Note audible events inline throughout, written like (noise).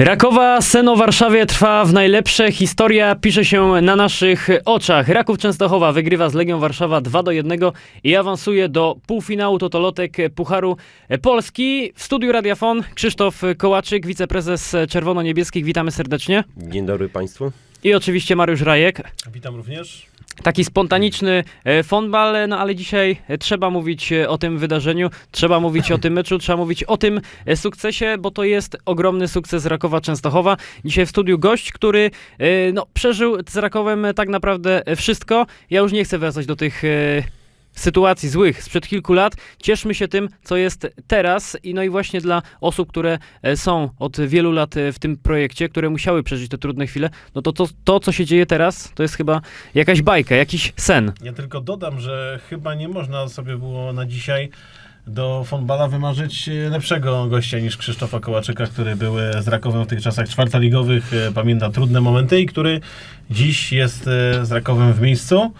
Rakowa Seno w Warszawie trwa w najlepsze. Historia pisze się na naszych oczach. Raków Częstochowa wygrywa z Legią Warszawa 2 do 1 i awansuje do półfinału Totolotek Pucharu Polski. W studiu Radiafon Krzysztof Kołaczyk, wiceprezes Czerwono-Niebieskich. Witamy serdecznie. Dzień dobry Państwu. I oczywiście Mariusz Rajek. Witam również. Taki spontaniczny e, fonbal, no ale dzisiaj e, trzeba mówić e, o tym wydarzeniu, trzeba mówić o tym meczu, trzeba mówić o tym sukcesie, bo to jest ogromny sukces Rakowa Częstochowa. Dzisiaj w studiu gość, który no, przeżył z Rakowem tak naprawdę wszystko. Ja już nie chcę wracać do tych sytuacji złych sprzed kilku lat. Cieszmy się tym, co jest teraz i no i właśnie dla osób, które e, są od wielu lat e, w tym projekcie, które musiały przeżyć te trudne chwile, no to to, to co się dzieje teraz, to jest chyba jakaś bajka, jakiś sen. Ja tylko dodam, że chyba nie można sobie było na dzisiaj do Fonbala wymarzyć e, lepszego gościa niż Krzysztofa Kołaczyka, który był z Rakowem w tych czasach czwartoligowych, e, pamięta trudne momenty i który dziś jest z Rakowem w miejscu,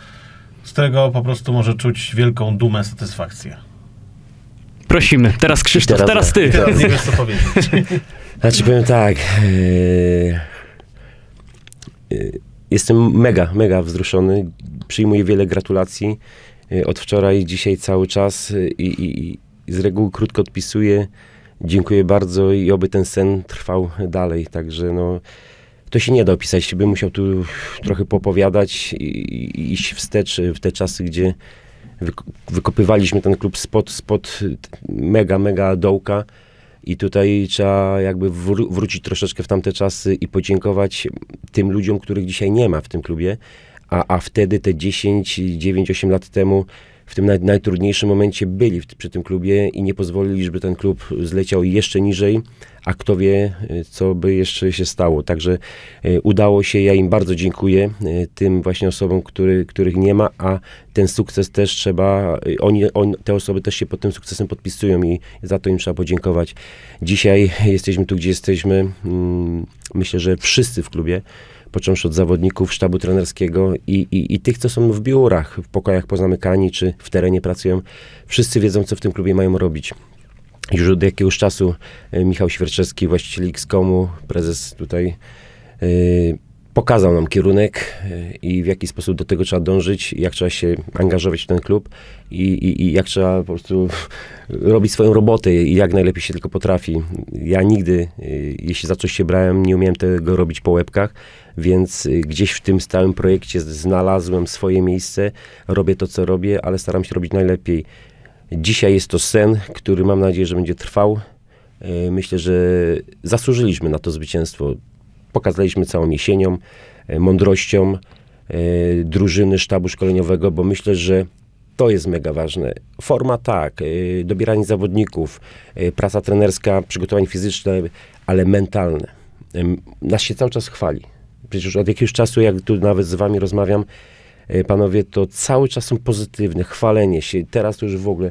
z którego po prostu może czuć wielką dumę, satysfakcję. Prosimy, teraz Krzysztof, teraz, Teraz ty. Teraz (laughs) nie wiesz co powiedzieć. Znaczy powiem tak. e, e, Jestem mega, mega wzruszony. Przyjmuję wiele gratulacji. E, Od wczoraj, dzisiaj cały czas i, i, i z reguły krótko odpisuję. Dziękuję bardzo i oby ten sen trwał dalej. Także no, to się nie da opisać. Bym musiał tu trochę popowiadać i, iść wstecz w te czasy, gdzie wyk- wykopywaliśmy ten klub spod, spod mega, mega dołka. I tutaj trzeba jakby wró- wrócić troszeczkę w tamte czasy i podziękować tym ludziom, których dzisiaj nie ma w tym klubie, a, a wtedy te 10, 9, 8 lat temu w tym naj, najtrudniejszym momencie byli w, przy tym klubie i nie pozwolili, żeby ten klub zleciał jeszcze niżej, a kto wie, co by jeszcze się stało. Także y, udało się, ja im bardzo dziękuję, y, tym właśnie osobom, który, których nie ma, a ten sukces też trzeba, y, oni, on, te osoby też się pod tym sukcesem podpisują i za to im trzeba podziękować. Dzisiaj jesteśmy tu, gdzie jesteśmy. Mm, Myślę, że wszyscy w klubie, począwszy od zawodników, sztabu trenerskiego i, i, i tych, co są w biurach, w pokojach pozamykani, czy w terenie pracują, wszyscy wiedzą, co w tym klubie mają robić. Już od jakiegoś czasu e, Michał Świerczewski, właściciel X-Komu, prezes tutaj, e, pokazał nam kierunek e, i w jaki sposób do tego trzeba dążyć, jak trzeba się angażować w ten klub i, i, i jak trzeba po prostu (laughs) robić swoją robotę i jak najlepiej się tylko potrafi. Ja nigdy, jeśli za coś się brałem, nie umiałem tego robić po łebkach, więc gdzieś w tym stałym projekcie znalazłem swoje miejsce, robię to, co robię, ale staram się robić najlepiej. Dzisiaj jest to sen, który mam nadzieję, że będzie trwał. Y, Myślę, że zasłużyliśmy na to zwycięstwo. Pokazaliśmy całą jesienią, y, mądrością y, drużyny sztabu szkoleniowego, bo myślę, że to jest mega ważne. Forma tak, dobieranie zawodników, praca trenerska, przygotowanie fizyczne, ale mentalne. Nas się cały czas chwali. Przecież od jakiegoś czasu, jak tu nawet z wami rozmawiam, panowie, to cały czas są pozytywne, chwalenie się. Teraz to już w ogóle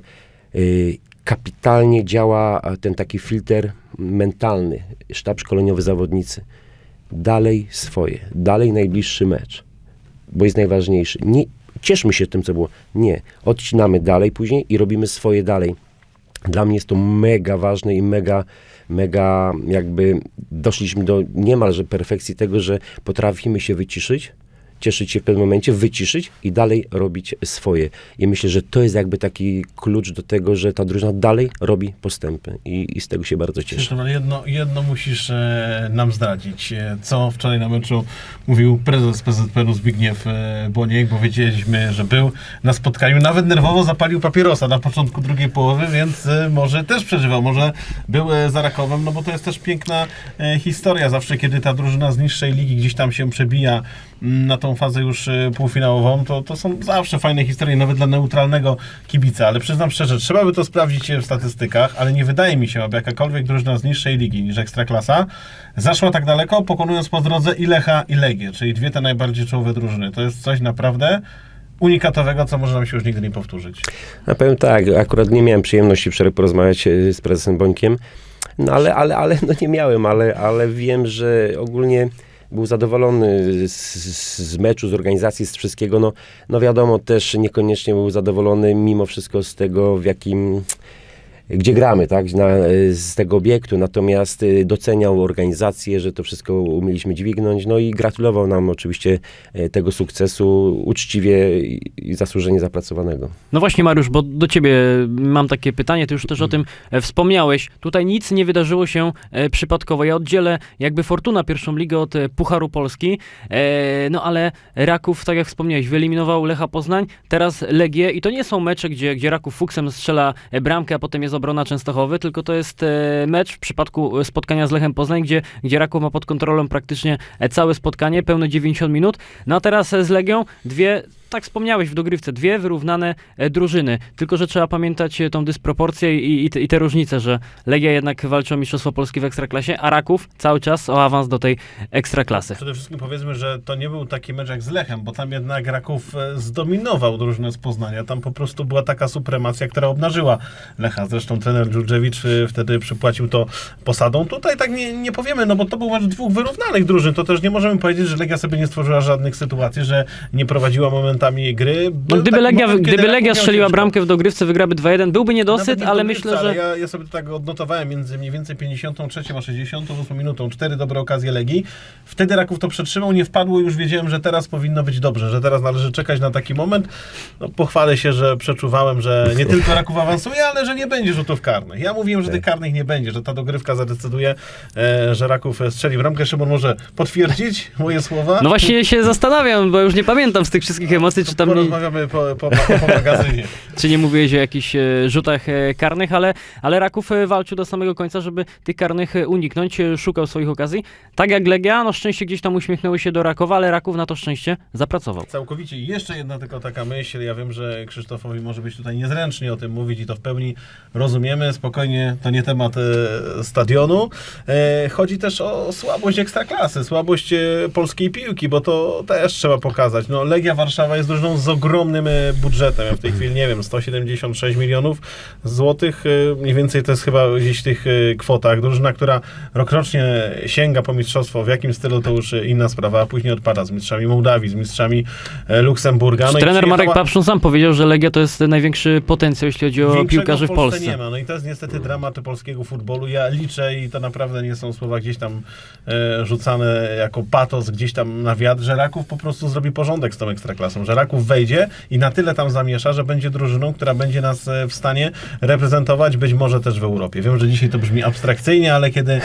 y, kapitalnie działa ten taki filtr mentalny. Sztab szkoleniowy, zawodnicy. Dalej swoje, dalej najbliższy mecz, bo jest najważniejszy. Nie, cieszmy się tym, co było. Nie, odcinamy dalej później i robimy swoje dalej. Dla mnie jest to mega ważne i mega, mega jakby doszliśmy do niemalże perfekcji tego, że potrafimy się wyciszyć, cieszyć się w pewnym momencie, wyciszyć i dalej robić swoje. I myślę, że to jest jakby taki klucz do tego, że ta drużyna dalej robi postępy i, i z tego się bardzo cieszę. Krzysztof, jedno, jedno musisz e, nam zdradzić. E, co wczoraj na meczu mówił prezes PZPN-u Zbigniew e, Boniek, bo wiedzieliśmy, że był na spotkaniu. Nawet nerwowo zapalił papierosa na początku drugiej połowy, więc e, może też przeżywał, może był e, za Rakowem, no bo to jest też piękna e, historia. Zawsze, kiedy ta drużyna z niższej ligi gdzieś tam się przebija mm, na tą fazę już e, półfinałową, to, to są zawsze fajne historie, nawet dla neutralnego kibica. Ale przyznam szczerze, trzeba by to sprawdzić w statystykach, ale nie wydaje mi się, aby jakakolwiek drużyna z niższej ligi niż Ekstraklasa zaszła tak daleko, pokonując po drodze i Lecha, i Legię, czyli dwie te najbardziej czołowe drużyny. To jest coś naprawdę unikatowego, co może nam się już nigdy nie powtórzyć. Ja powiem tak, akurat nie miałem przyjemności wczoraj porozmawiać e, z prezesem Bońkiem, no ale, ale, ale no nie miałem, ale, ale wiem, że ogólnie był zadowolony z, z, meczu, z organizacji, z wszystkiego. No, no wiadomo, też niekoniecznie był zadowolony mimo wszystko z tego, w jakim gdzie gramy, tak, na, y, z tego obiektu, natomiast y, doceniał organizację, że to wszystko umieliśmy dźwignąć, no i gratulował nam oczywiście y, tego sukcesu uczciwie i, zasłużenie zapracowanego. No właśnie, Mariusz, bo do ciebie mam takie pytanie, ty już też o tym e, wspomniałeś. Tutaj nic nie wydarzyło się e, przypadkowo. Ja oddzielę jakby Fortuna pierwszą ligę od e, Pucharu Polski, no ale Raków, tak jak wspomniałeś, wyeliminował Lecha Poznań, teraz Legię i to nie są mecze, gdzie, gdzie Raków fuksem strzela bramkę, a potem jest obrona Częstochowy, tylko to jest e, mecz w przypadku e, spotkania z Lechem Poznań, gdzie, gdzie Raków ma pod kontrolą praktycznie e, całe spotkanie, pełne 90 minut. No a teraz z Legią dwie tak wspomniałeś w dogrywce, dwie wyrównane e, drużyny. Tylko, że trzeba pamiętać e, tą dysproporcję i, i, te- i te różnice, że Legia jednak walczy o Mistrzostwo Polski w Ekstraklasie, a Raków cały czas o awans do tej Ekstraklasy. Przede wszystkim powiedzmy, że to nie był taki mecz jak z Lechem, bo tam jednak Raków e, zdominował drużynę z Poznania. Tam po prostu była taka supremacja, która obnażyła Lecha. Zresztą trener Dżurdżewicz wtedy przypłacił to posadą. Tutaj tak nie, nie powiemy, no bo to był mecz dwóch wyrównanych drużyn. To też nie możemy powiedzieć, że Legia sobie nie stworzyła żadnych sytuacji, że nie prowadziła momentami gry. No, gdyby taki Legia, moment, gdyby Legia strzeliła bramkę w dogrywce, wygraby 2-1, byłby niedosyt, ale myślę, że... ale Ja, ja sobie to tak odnotowałem między mniej więcej 53 a 68 minutą. Cztery dobre okazje Legii. Wtedy Raków to przetrzymał, nie wpadło już wiedziałem, że teraz powinno być dobrze, że teraz należy czekać na taki moment. No, pochwalę się, że przeczuwałem, że nie tylko Raków awansuje, ale że nie będzie rzutów karnych. Ja mówiłem, że tych karnych nie będzie, że ta dogrywka zadecyduje, e, że Raków strzeli bramkę. Szymon może potwierdzić moje słowa? No właśnie się zastanawiam, bo już nie pamiętam z tych wszystkich emocji, czy tam Porozmawiamy po, po, po, magazynie. (laughs) czy nie mówiłeś o jakichś e, rzutach e, karnych, ale, ale Raków e, walczył do samego końca, żeby tych karnych uniknąć, szukał swoich okazji. Tak jak Legia, no szczęście gdzieś tam uśmiechnęły się do Rakowa, ale Raków na to szczęście zapracował. Całkowicie. I jeszcze jedna tylko taka myśl. Ja wiem, że Krzysztofowi może być tutaj niezręcznie o tym mówić i to w pełni rozumiemy. Spokojnie, to nie temat stadionu. Chodzi też o słabość ekstraklasy, słabość polskiej piłki, bo to też trzeba pokazać. No, Legia Warszawa jest drużyną z ogromnym e, budżetem. Ja w tej chwili nie wiem, 176 milionów złotych. E, mniej więcej to jest chyba gdzieś w tych e, kwotach. Drużyna, która rokrocznie sięga po mistrzostwo. W jakim stylu to już inna sprawa, a później odpada z mistrzami Mołdawii, z mistrzami Luksemburga. No Trener Marek Papszun sam powiedział, że Legia to jest największy potencjał, jeśli chodzi o piłkarzy w Polsce. nie ma. No i to jest niestety dramat polskiego futbolu. Ja liczę i to naprawdę nie są słowa gdzieś tam e, rzucane jako patos gdzieś tam na wiatr, że Raków po prostu zrobi porządek z tą ekstraklasą, że Raków wejdzie i na tyle tam zamiesza, że będzie drużyną, która będzie nas e, w stanie reprezentować być może też w Europie. Wiem, że dzisiaj to brzmi abstrakcyjnie, ale kiedy,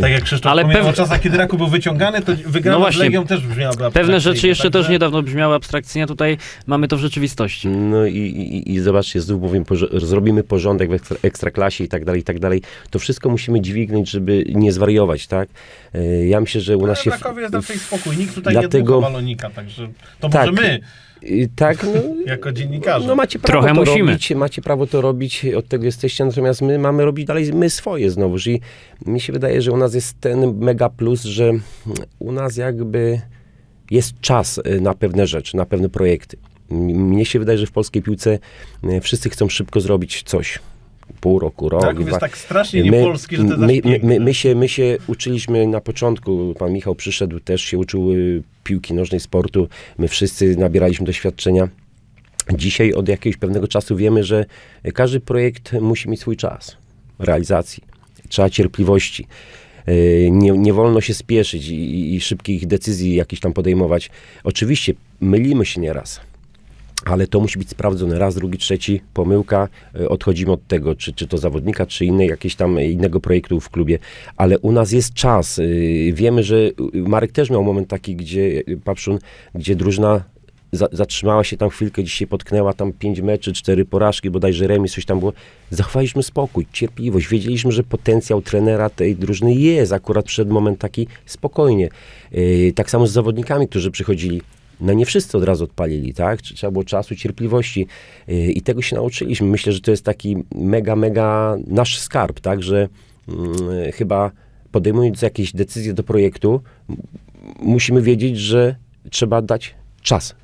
tak jak Krzysztof Ale wspomniał pew- o czasach, kiedy Raków był wyciągany, to wygrana No z właśnie. Legią też brzmiałaby abstrakcyjnie. Pewne rzeczy jeszcze też także- niedawno brzmiały abstrakcyjnie, tutaj mamy to w rzeczywistości. No i, i, i zobaczcie, znów porzo- zrobimy porządek w ekstra, ekstraklasie i tak dalej, i tak dalej. To wszystko musimy dźwignąć, żeby nie zwariować, tak? E, Ja myślę, że u nas się... w Krakowie jest raczej spokój. Nikt tutaj Dlatego- nie dmucha balonika, także to Tak. może my, Y, Tak, no, (laughs) jako dziennikarze. no macie prawo Trochę to musimy. robić, macie prawo to robić, od tego jesteście, natomiast my mamy robić dalej my swoje znowuż i mi się wydaje, że u nas jest ten mega plus, że u nas jakby jest czas y, na pewne rzeczy, na pewne projekty. Mnie się wydaje, że w polskiej piłce y, wszyscy chcą szybko zrobić coś. Pół roku, rok, dwa. jest tak strasznie niepolski, że to jest my, my, my, my, się, my się uczyliśmy na początku, pan Michał przyszedł, też się uczył y, piłki nożnej, sportu. My wszyscy nabieraliśmy doświadczenia. Dzisiaj od jakiegoś pewnego czasu wiemy, że każdy projekt musi mieć swój czas realizacji. Trzeba cierpliwości. Y, Nie, nie wolno się spieszyć i, i szybkich decyzji jakichś tam podejmować. Oczywiście mylimy się nieraz, ale to musi być sprawdzone raz, drugi, trzeci, pomyłka, y, odchodzimy od tego, czy, czy to zawodnika, czy innej, jakiegoś tam innego projektu w klubie, ale u nas jest czas. y, Wiemy, że y, Marek też miał moment taki, gdzie Papszun, gdzie drużyna za, zatrzymała się tam chwilkę, dzisiaj potknęła tam pięć meczy, cztery porażki, bodajże remis, coś tam było. Zachowaliśmy spokój, cierpliwość. Wiedzieliśmy, że potencjał trenera tej drużyny jest. Akurat przed moment taki spokojnie. Yy, tak samo z zawodnikami, którzy przychodzili. No nie wszyscy od razu odpalili, tak? Trze- Trzeba było czasu, cierpliwości yy, i tego się nauczyliśmy. Myślę, że to jest taki mega, mega nasz skarb, tak? Że yy, chyba podejmując jakieś decyzje do projektu, musimy wiedzieć, że trzeba dać czas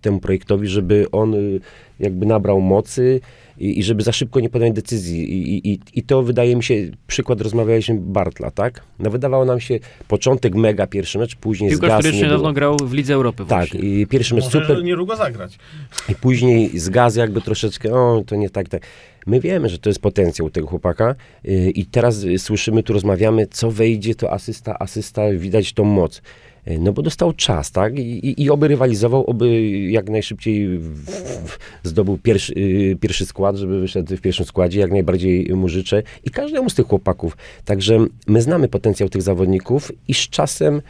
temu projektowi, żeby on y, jakby nabrał mocy i, i żeby za szybko nie podjąć decyzji. I, i, I to wydaje mi się, przykład rozmawialiśmy Bartla, tak? No wydawało nam się początek mega pierwszy mecz, później Piłkarz, zgasł, który nie niedawno grał w Lidze Europy Tak, właśnie. i pierwszy mecz Może super, niedługo zagrać. i później zgaz jakby troszeczkę, o, to nie tak, tak. My wiemy, że to jest potencjał tego chłopaka yy, i teraz y, słyszymy, tu rozmawiamy, co wejdzie, to asysta, asysta, widać tą moc. Yy, No bo dostał czas, tak? I, i, i oby rywalizował, oby jak najszybciej w, w, zdobył pierwszy, yy, pierwszy skład, żeby wyszedł w pierwszym składzie, jak najbardziej mu życzę i każdemu z tych chłopaków. Także my znamy potencjał tych zawodników i z czasem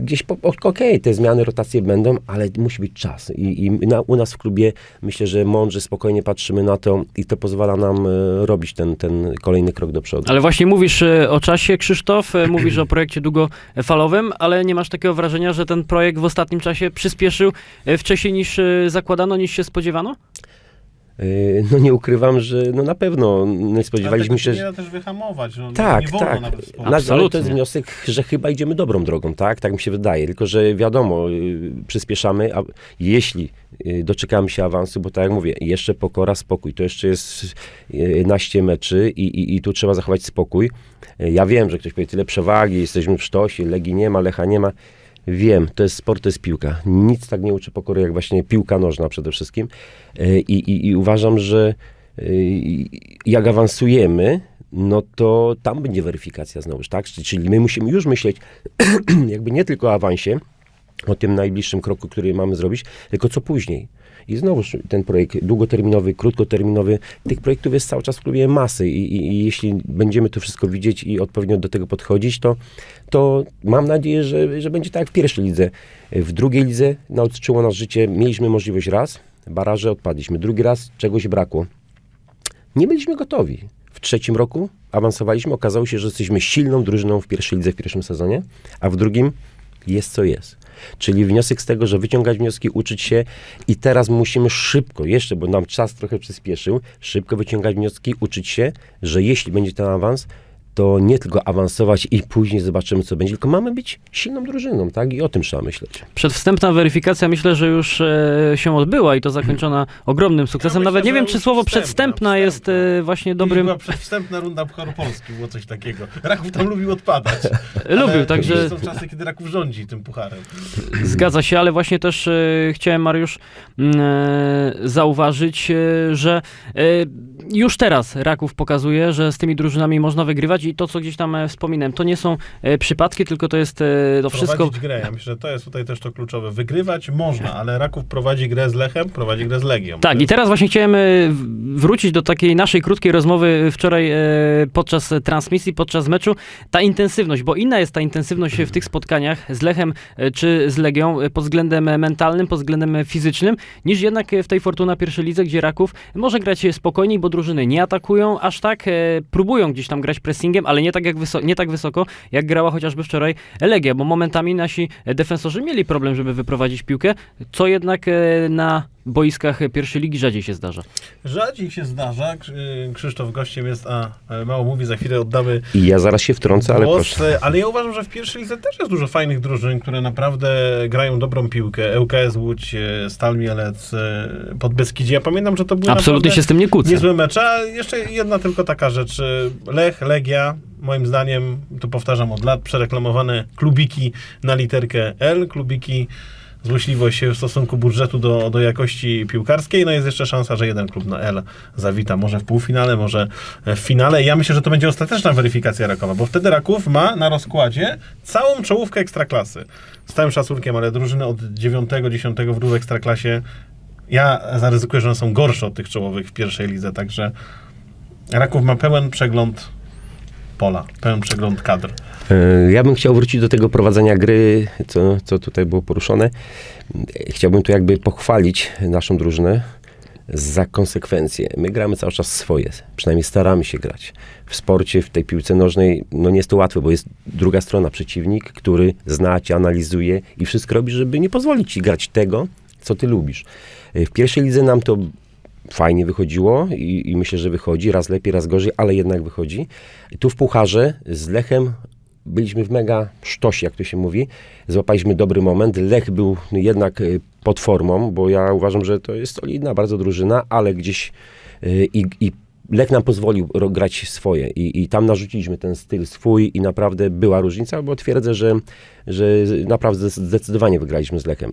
gdzieś, po- o- okej, te zmiany, rotacje będą, ale musi być czas. I, i na, u nas w klubie myślę, że mądrze, spokojnie patrzymy na to i to pozwala nam e, robić ten, ten kolejny krok do przodu. Ale właśnie mówisz e, o czasie, Krzysztof, (clears throat) mówisz o projekcie długofalowym, ale nie masz takiego wrażenia, że ten projekt w ostatnim czasie przyspieszył wcześniej niż zakładano, niż się spodziewano? E, No nie ukrywam, że no na pewno nie spodziewaliśmy się, że... też wyhamować. No, Tak, nie wolno tak. nawet Na, wspomnieć. ale to jest wniosek, że chyba idziemy dobrą drogą, tak? Tak mi się wydaje. Tylko, że wiadomo, y, przyspieszamy, a jeśli y, doczekamy się awansu, bo tak jak mówię, jeszcze pokora, spokój. To jeszcze jest y, naście meczy i, i, i tu trzeba zachować spokój. Y, Ja wiem, że ktoś powie tyle przewagi, jesteśmy w sztosie, Legii nie ma, Lecha nie ma. Wiem, to jest sport, to jest piłka. Nic tak nie uczy pokory, jak właśnie piłka nożna przede wszystkim. Y, I, i, i uważam, że y, jak awansujemy, no to tam będzie weryfikacja znowuż, tak? Czyli my musimy już myśleć (clears throat) jakby nie tylko o awansie, o tym najbliższym kroku, który mamy zrobić, tylko co później. I znowuż ten projekt długoterminowy, krótkoterminowy, tych projektów jest cały czas w klubie masy i, i, i jeśli będziemy to wszystko widzieć i odpowiednio do tego podchodzić, to, to mam nadzieję, że, że będzie tak jak w pierwszej lidze. W drugiej lidze nauczyło nas życie, mieliśmy możliwość raz, baraże odpadliśmy, drugi raz czegoś brakło nie byliśmy gotowi. W trzecim roku awansowaliśmy, okazało się, że jesteśmy silną drużyną w pierwszej lidze w pierwszym sezonie, a w drugim jest co jest. Czyli wniosek z tego, że wyciągać wnioski, uczyć się i teraz musimy szybko, jeszcze, bo nam czas trochę przyspieszył, szybko wyciągać wnioski, uczyć się, że jeśli będzie ten awans, to nie tylko awansować i później zobaczymy, co będzie, tylko mamy być silną drużyną, tak? I o tym trzeba myśleć. Przedwstępna weryfikacja myślę, że już e, się odbyła i to zakończona ogromnym sukcesem. myślę, Nawet nie że wiem, czy słowo wstępna, przedwstępna jest e, właśnie dobrym... Była przedwstępna runda Pucharu Polski, było coś takiego. Raków tam lubił odpadać. (laughs) Lubił, także Są czasy, kiedy Raków rządzi tym pucharem. zgadza się, ale właśnie też e, chciałem, Mariusz, mm, e, zauważyć, e, że e, już teraz Raków pokazuje, że z tymi drużynami można wygrywać i to, co gdzieś tam e, wspominałem, to nie są e, przypadki, tylko to jest e, to wszystko... Prowadzić grę. Ja myślę, że to jest tutaj też to kluczowe. Wygrywać można, ale Raków prowadzi grę z Lechem, prowadzi grę z Legią. Tak, i teraz właśnie chciałem wrócić do takiej naszej krótkiej rozmowy wczoraj podczas transmisji, podczas meczu. Ta intensywność, bo inna jest ta intensywność w tych spotkaniach z Lechem czy z Legią pod względem mentalnym, pod względem fizycznym, niż jednak w tej Fortuna pierwszej lidze, gdzie Raków może grać spokojniej, bo drużyny nie atakują aż tak, próbują gdzieś tam grać pressingiem, ale nie tak, jak wyso- nie tak wysoko, jak grała chociażby wczoraj Legia, bo momentami nasi defensorzy mieli problem, żeby wyprowadzić piłkę, co jednak e, na boiskach pierwszej ligi rzadziej się zdarza. Rzadziej się zdarza. Krzy- Krzysztof gościem jest, a e, mało mówi, za chwilę oddamy I ja zaraz się wtrącę, ale głos, proszę. e, Ale ja uważam, że w pierwszej lidze też jest dużo fajnych drużyn, które naprawdę grają dobrą piłkę. ŁKS Łódź, e, Stal Mielec, e, Podbeskidzie. Ja pamiętam, że to były Absolutnie się z tym nie kłócę. niezłe mecze. A jeszcze jedna tylko taka rzecz. e, Lech, Legia, moim zdaniem, tu powtarzam od lat, przereklamowane klubiki na literkę L, klubiki złośliwość w stosunku budżetu do, do jakości piłkarskiej. No jest jeszcze szansa, że jeden klub na L zawita może w półfinale, może w finale. Ja myślę, że to będzie ostateczna weryfikacja Rakowa, bo wtedy Raków ma na rozkładzie całą czołówkę ekstraklasy. Z całym szacunkiem, ale drużyny od 9-10 w dół w ekstraklasie ja zaryzykuję, że one są gorsze od tych czołowych w pierwszej lidze, także Raków ma pełen przegląd pola, pełen przegląd kadr. E, Ja bym chciał wrócić do tego prowadzenia gry, co, co tutaj było poruszone. Chciałbym tu jakby pochwalić naszą drużynę za konsekwencje. My gramy cały czas swoje, przynajmniej staramy się grać. W sporcie, w tej piłce nożnej, no nie jest to łatwe, bo jest druga strona, przeciwnik, który zna cię, analizuje i wszystko robi, żeby nie pozwolić ci grać tego, co ty lubisz. E, W pierwszej lidze nam to fajnie wychodziło i, i myślę, że wychodzi, raz lepiej, raz gorzej, ale jednak wychodzi. Tu w Pucharze z Lechem byliśmy w mega sztosie, jak to się mówi. Złapaliśmy dobry moment. Lech był jednak y, pod formą, bo ja uważam, że to jest solidna bardzo drużyna, ale gdzieś y, i, i Lech nam pozwolił grać swoje i, i tam narzuciliśmy ten styl swój i naprawdę była różnica, bo twierdzę, że, że naprawdę zdecydowanie wygraliśmy z Lechem.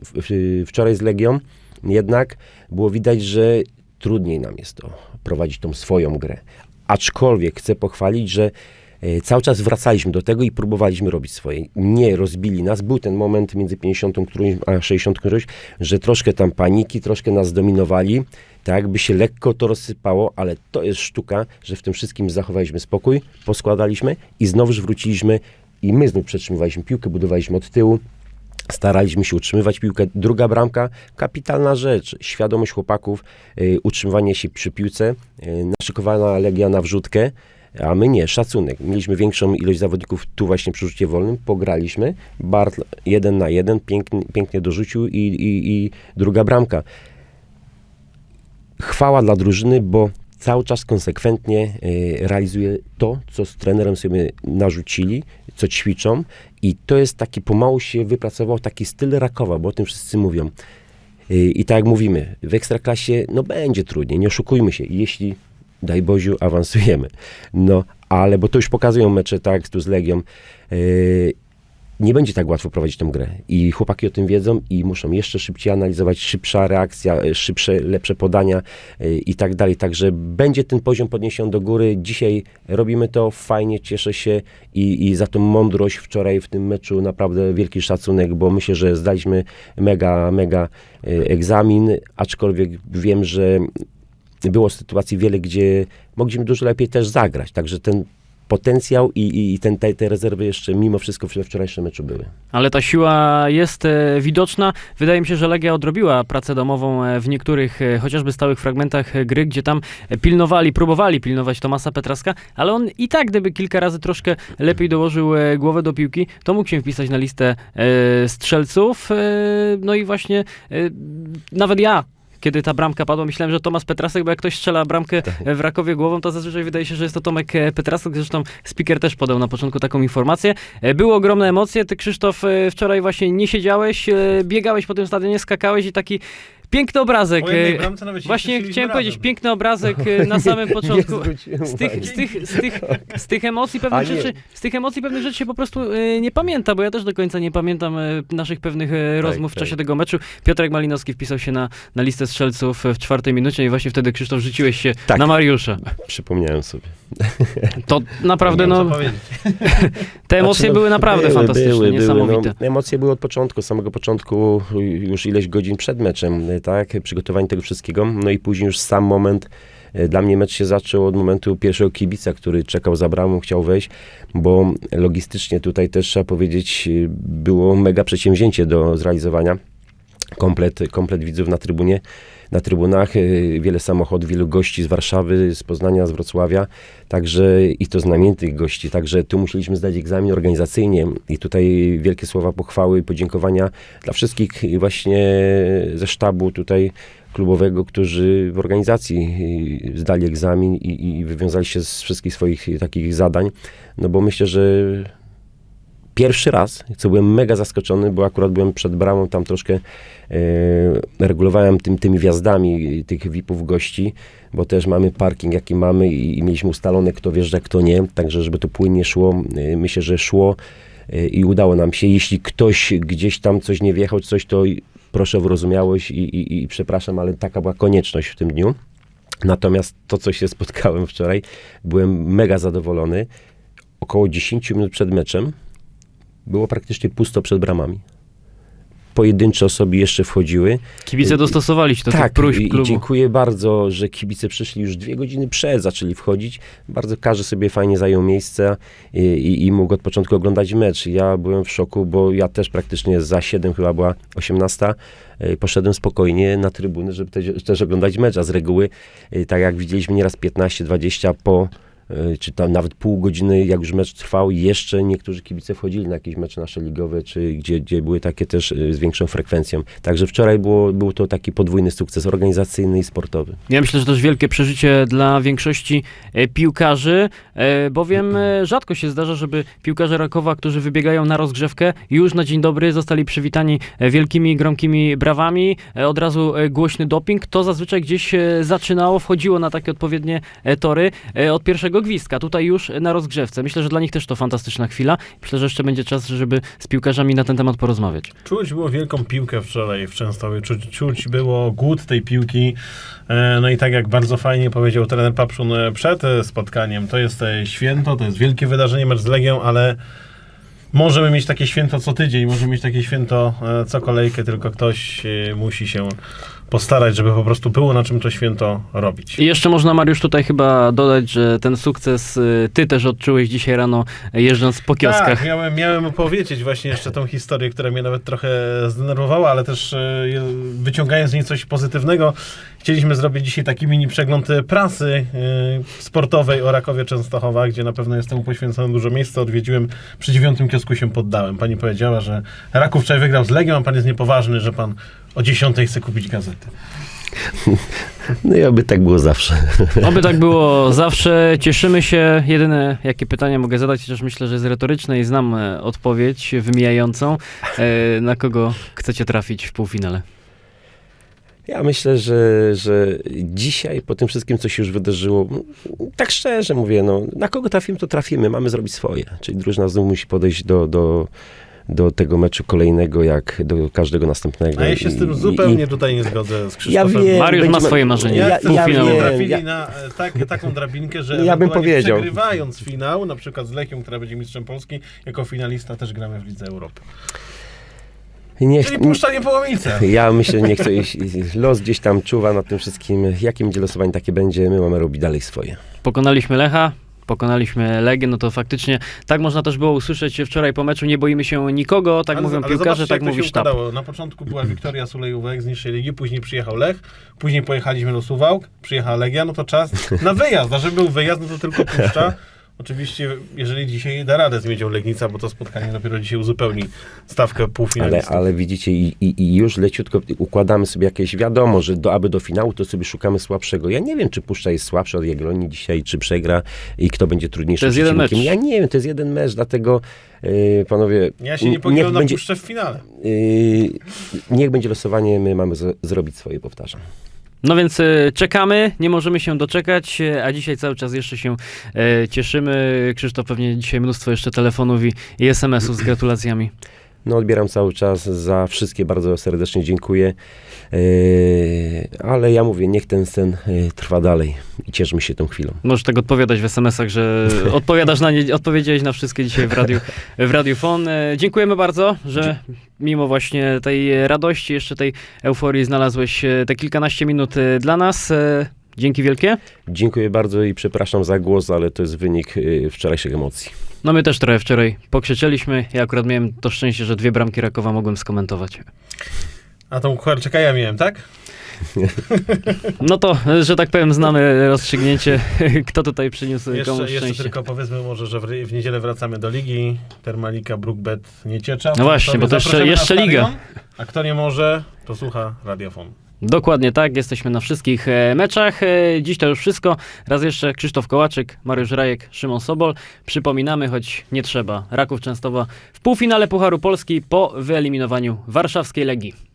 Wczoraj z Legią jednak było widać, że trudniej nam jest to prowadzić tą swoją grę. Aczkolwiek chcę pochwalić, że e, cały czas wracaliśmy do tego i próbowaliśmy robić swoje. Nie rozbili nas. Był ten moment między 50 którymś a 60 którymś, że troszkę tam paniki, troszkę nas dominowali. Tak jakby się lekko to rozsypało, ale to jest sztuka, że w tym wszystkim zachowaliśmy spokój, poskładaliśmy i znowuż wróciliśmy i my znów przetrzymywaliśmy piłkę, budowaliśmy od tyłu. Staraliśmy się utrzymywać piłkę. Druga bramka, kapitalna rzecz. Świadomość chłopaków, y, utrzymywanie się przy piłce, y, naszykowana Legia na wrzutkę, a my nie, szacunek. Mieliśmy większą ilość zawodników tu właśnie przy rzucie wolnym, pograliśmy. Bartl jeden na jeden, pięknie, pięknie dorzucił i, i, i druga bramka. Chwała dla drużyny, bo cały czas konsekwentnie y, realizuje to, co z trenerem sobie narzucili, co ćwiczą i to jest taki, pomału się wypracował taki styl Rakowa, bo o tym wszyscy mówią. Y, I tak jak mówimy, w Ekstraklasie no będzie trudniej, nie oszukujmy się, jeśli daj Boziu awansujemy. No, ale, bo to już pokazują mecze, tak, tu z Legią, y, nie będzie tak łatwo prowadzić tę grę. I chłopaki o tym wiedzą i muszą jeszcze szybciej analizować, szybsza reakcja, y, szybsze, lepsze podania y, i tak dalej. Także będzie ten poziom podniesiony do góry. Dzisiaj robimy to fajnie, cieszę się i, i za tą mądrość wczoraj w tym meczu naprawdę wielki szacunek, bo myślę, że zdaliśmy mega, mega y, egzamin, aczkolwiek wiem, że było sytuacji wiele, gdzie mogliśmy dużo lepiej też zagrać. Także ten potencjał i, i- ten, te, te rezerwy jeszcze mimo wszystko we wczorajszym meczu były. Ale ta siła jest e, widoczna. Wydaje mi się, że Legia odrobiła pracę domową e, w niektórych e, chociażby stałych fragmentach gry, gdzie tam pilnowali, próbowali pilnować Tomasa Petraska, ale on i tak, gdyby kilka razy troszkę lepiej dołożył głowę do piłki, to mógł się wpisać na listę strzelców. No i właśnie nawet ja. Kiedy ta bramka padła, myślałem, że Tomasz Petrasek, bo jak ktoś strzela bramkę e, w Rakowie głową, to zazwyczaj wydaje się, że jest to Tomek e, Petrasek. Zresztą speaker też podał na początku taką informację. E, Były ogromne emocje. Ty, Krzysztof, wczoraj właśnie nie siedziałeś, biegałeś po tym stadionie, skakałeś i taki piękny obrazek. Jednej e, bramce nawet się Właśnie cieszyliśmy chciałem razem. powiedzieć, piękny obrazek e, na (laughs) samym początku. Nie zwróciłem Z tych, uwagi. z, tych, z, tych, z tych emocji pewnych nie. rzeczy, z tych emocji pewnych rzeczy się po prostu e, nie pamięta, bo ja też do końca nie pamiętam e, naszych pewnych e, rozmów w tak. czasie tego meczu. Piotrek Malinowski wpisał się na, na listę strzelców e, w czwartej minucie i właśnie wtedy Krzysztof rzuciłeś się Tak. na Mariusza. Przypomniałem sobie. To naprawdę, no, (laughs) te emocje Znaczy, no, były naprawdę były, fantastyczne, były, były, niesamowite. No, emocje były od początku, samego początku, już ileś godzin przed meczem, tak, przygotowanie tego wszystkiego, no i później już sam moment, e, dla mnie mecz się zaczął od momentu pierwszego kibica, który czekał za bramą, chciał wejść, bo logistycznie tutaj też trzeba powiedzieć, e, było mega przedsięwzięcie do zrealizowania. Komplet, komplet widzów na trybunie, na trybunach, e, wiele samochodów, wielu gości z Warszawy, z Poznania, z Wrocławia, także i to znamienitych gości, także tu musieliśmy zdać egzamin organizacyjnie i tutaj wielkie słowa pochwały podziękowania dla wszystkich właśnie ze sztabu tutaj klubowego, którzy w organizacji y, zdali egzamin i, i wywiązali się z wszystkich swoich takich zadań, no bo myślę, że pierwszy raz, co byłem mega zaskoczony, bo akurat byłem przed bramą, tam troszkę e, regulowałem tym, tymi wjazdami tych VIP-ów gości, bo też mamy parking, jaki mamy i, i mieliśmy ustalone, kto wjeżdża, kto nie, także żeby to płynnie szło, e, myślę, że szło e, i udało nam się. Jeśli ktoś gdzieś tam coś nie wjechał, coś, to proszę o wyrozumiałość i, i, i przepraszam, ale taka była konieczność w tym dniu. Natomiast to, co się spotkałem wczoraj, byłem mega zadowolony. Około 10 minut przed meczem było praktycznie pusto przed bramami. Pojedyncze osoby jeszcze wchodziły. Kibice dostosowali się do tych tak, próśb i, i klubu. dziękuję bardzo, że kibice przyszli już dwie godziny przed, zaczęli wchodzić. Bardzo każdy sobie fajnie zajął miejsce i, i, i mógł od początku oglądać mecz. Ja byłem w szoku, bo ja też praktycznie za 7 chyba była 18. e, Poszedłem spokojnie na trybuny, żeby też, też oglądać mecz, a z reguły, e, tak jak widzieliśmy nieraz 15-20 po czy tam nawet pół godziny, jak już mecz trwał, jeszcze niektórzy kibice wchodzili na jakieś mecze nasze ligowe, czy gdzie, gdzie były takie też e, z większą frekwencją. Także wczoraj było, był to taki podwójny sukces organizacyjny i sportowy. Ja myślę, że też wielkie przeżycie dla większości e, piłkarzy, e, bowiem e, rzadko się zdarza, żeby piłkarze Rakowa, którzy wybiegają na rozgrzewkę, już na dzień dobry zostali przywitani wielkimi, gromkimi brawami, od razu głośny doping. To zazwyczaj gdzieś zaczynało, wchodziło na takie odpowiednie tory od pierwszego gwizdka. Tutaj już na rozgrzewce. Myślę, że dla nich też to fantastyczna chwila. Myślę, że jeszcze będzie czas, żeby z piłkarzami na ten temat porozmawiać. Czuć było wielką piłkę wczoraj w Częstochowie, czuć, czuć było głód tej piłki. E, No i tak jak bardzo fajnie powiedział trener Papszun e, przed e, spotkaniem, to jest święto, to jest wielkie wydarzenie, mecz z Legią, ale możemy mieć takie święto co tydzień, możemy mieć takie święto e, co kolejkę, tylko ktoś e, musi się postarać, żeby po prostu było na czym to święto robić. I jeszcze można, Mariusz, tutaj chyba dodać, że ten sukces y, ty też odczułeś dzisiaj rano, jeżdżąc po kioskach. Tak, miałem, miałem opowiedzieć właśnie jeszcze tą historię, która mnie nawet trochę zdenerwowała, ale też e, wyciągając z niej coś pozytywnego, chcieliśmy zrobić dzisiaj taki mini przegląd e, prasy e, sportowej o Rakowie Częstochowa, gdzie na pewno jest temu poświęcone dużo miejsca. Odwiedziłem, przy dziewiątym kiosku się poddałem. Pani powiedziała, że Raków wczoraj wygrał z Legią, a pan jest niepoważny, że pan o dziesiątej chce kupić gazetę. No i oby tak było zawsze. Oby tak było zawsze. Cieszymy się. Jedyne, jakie pytania mogę zadać, chociaż myślę, że jest retoryczne i znam e, odpowiedź wymijającą. E, Na kogo chcecie trafić w półfinale? Ja myślę, że, że dzisiaj, po tym wszystkim, co się już wydarzyło, tak szczerze mówię, no, na kogo trafimy, to trafimy. Mamy zrobić swoje. Czyli drużyna znów musi podejść do, do, do tego meczu kolejnego, jak do każdego następnego. A ja się z tym zupełnie i- tutaj nie zgodzę z Ja Krzysztofem. wiem, Mariusz ma będziemy- swoje marzenie. Ja, Ja, ja wiem, trafili ja, na e, tak, taką drabinkę, że Ja bym powiedział. przegrywając finał, na przykład z Lechią, która będzie mistrzem Polski, jako finalista też gramy w Lidze Europy. Niech, Czyli puszczanie połomice. (laughs) ja myślę, niech to iść- los gdzieś tam czuwa nad tym wszystkim. Jakie będzie losowanie, takie będzie. My mamy robić dalej swoje. Pokonaliśmy Lecha. Pokonaliśmy Legię, no to faktycznie tak można też było usłyszeć wczoraj po meczu. Nie boimy się nikogo, tak Ale- mówią ale piłkarze, tak mówi się sztab. Na początku była Wiktoria Sulejówek z niższej ligi, później przyjechał Lech, później pojechaliśmy do Suwałk, przyjechała Legia, no to czas na wyjazd, a żeby był wyjazd, no to tylko puszcza. Oczywiście, jeżeli dzisiaj da radę z Miedzią Legnica, bo to spotkanie dopiero dzisiaj uzupełni stawkę Ale, półfinalistów. ale widzicie, i, i, i już leciutko układamy sobie jakieś, wiadomo, że do, aby do finału to sobie szukamy słabszego. Ja nie wiem, czy Puszcza jest słabszy od Jagiellonii dzisiaj, czy przegra i kto będzie trudniejszym To jest jeden mecz. Ja nie wiem, to jest jeden mecz, dlatego yy, panowie, Ja się nie podzielę na będzie, puszczę w finale. yy, niech będzie losowanie, my mamy z, zrobić swoje, powtarzam. No więc e, czekamy, nie możemy się doczekać, e, a dzisiaj cały czas jeszcze się e, cieszymy. Krzysztof pewnie dzisiaj mnóstwo jeszcze telefonów i, i SMS-ów z gratulacjami. No odbieram cały czas, za wszystkie bardzo serdecznie dziękuję, yy, ale ja mówię, niech ten sen yy, trwa dalej i cieszmy się tą chwilą. Możesz tak odpowiadać w SMS-ach, że odpowiadasz na nie, odpowiedziałeś na wszystkie dzisiaj w radiu, w radiu Fon. E, Dziękujemy bardzo, że mimo właśnie tej radości, jeszcze tej euforii znalazłeś e, te kilkanaście minut e, dla nas. Dzięki wielkie. Dziękuję bardzo i przepraszam za głos, ale to jest wynik yy, wczorajszych emocji. No my też trochę wczoraj pokrzyczeliśmy. Ja akurat miałem to szczęście, że dwie bramki Rakowa mogłem skomentować. A tą Kucharczyka ja miałem, tak? No to, że tak powiem, znamy rozstrzygnięcie, (laughs) kto tutaj przyniósł Jeszcze, komuś jeszcze szczęście. tylko powiedzmy może, że w, w niedzielę wracamy do ligi. Termalika, Brookbet, Nieciecza. No właśnie, bo to jeszcze- jeszcze liga. A kto nie może, to słucha Radiofon. Dokładnie tak, jesteśmy na wszystkich e, meczach. E, Dziś to już wszystko. Raz jeszcze Krzysztof Kołaczyk, Mariusz Rajek, Szymon Sobol. Przypominamy, choć nie trzeba, Raków Częstowa w półfinale Pucharu Polski po wyeliminowaniu warszawskiej Legii.